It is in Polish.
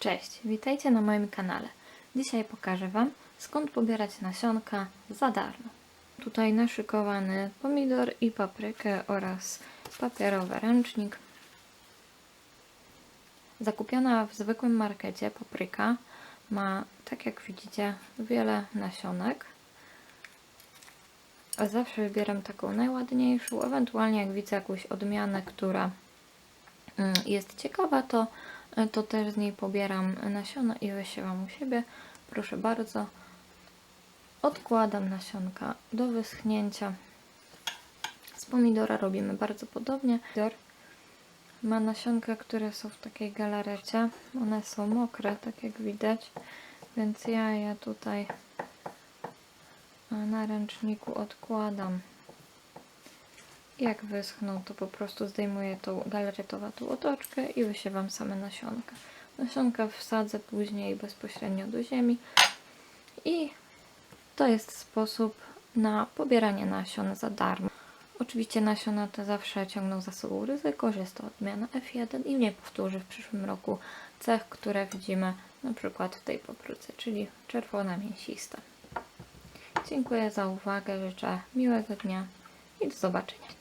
Cześć, witajcie na moim kanale. Dzisiaj pokażę Wam, skąd pobierać nasionka za darmo. Tutaj naszykowany pomidor i paprykę oraz papierowy ręcznik. Zakupiona w zwykłym markecie papryka ma, tak jak widzicie, wiele nasionek. Zawsze wybieram taką najładniejszą, ewentualnie jak widzę jakąś odmianę, która mm, jest ciekawa, to, to też z niej pobieram nasiona i wysiewam u siebie. Proszę bardzo. Odkładam nasionka do wyschnięcia. Z pomidora robimy bardzo podobnie. Pomidor ma nasionka, które są w takiej galarecie. One są mokre, tak jak widać, więc ja je tutaj na ręczniku odkładam. Jak wyschną, to po prostu zdejmuję tą galaretowatą otoczkę i wysiewam same nasionka. Nasionka wsadzę później bezpośrednio do ziemi i to jest sposób na pobieranie nasion za darmo. Oczywiście nasiona te zawsze ciągną za sobą ryzyko, że jest to odmiana F1 i nie powtórzy w przyszłym roku cech, które widzimy na przykład w tej papryce, czyli czerwona mięsista. Dziękuję za uwagę, życzę miłego dnia i do zobaczenia.